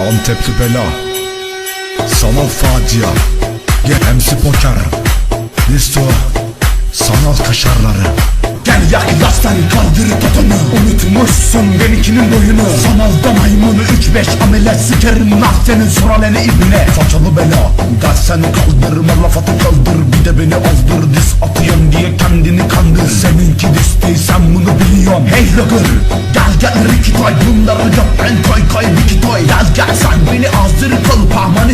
Antepli bela. Sanal facia. Gel MC poker. Listo Sanal kaşarları. Gel yaklaş sen kaldır totunu Unutmuşsun benimkinin boyunu. Sanalda maymunu 3-5 ameliyat sikerim. Nah senin soraleni ibne. Façalı bela. Gel sen kaldır Malafatı kaldır. Bir de beni aldır Dis atayım diye kendini kandır. Seninki dis değil sen bunu biliyorsun. Hey logger Gel gel Ricky Toy Bunları yap. Ben koy koy Ricky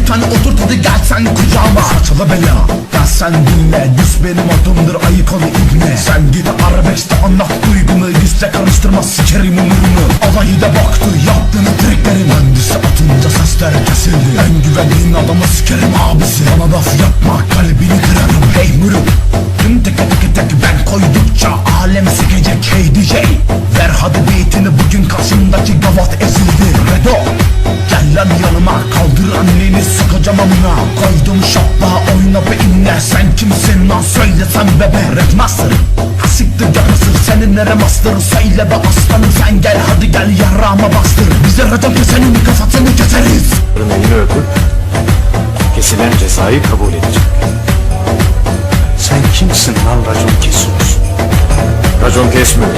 kılıpa Manitanı oturt hadi gel sen kucağıma. Façalı bela. Gel sen dinle Dis benim adımdır ayık ol ibne. Sen git arabeskte anlat duygunu Disle karıştırma sikerim umurunu. Alayı da baktı yaptığını triklerin. Mühendisi atınca sesler kesildi. En güvendiğin adamı sikerim abisi. Bana laf yapma kalbini kırarım. Hey mürük Tüm teke teke tek ben koydukça alem sikecek. Hey DJ Ver hadi beatini bugün karşımdaki gavat ezildi. Redo Gel lan yanıma kaldır anneni sıkacağım amına. Koydum şapla oyna be inle Sen kimsin lan? Söylesen bebe. Rap master. Siktir yarısı senin nere master? Söyle be aslanım. Sen gel. Hadi gel yarrağıma bastır. Bize racon kesenin kafasını keseriz. Elini öpüp kesilen cezayı kabul edecek. Sen kimsin lan? Racon kesiyorsun? Racon kesmiyor.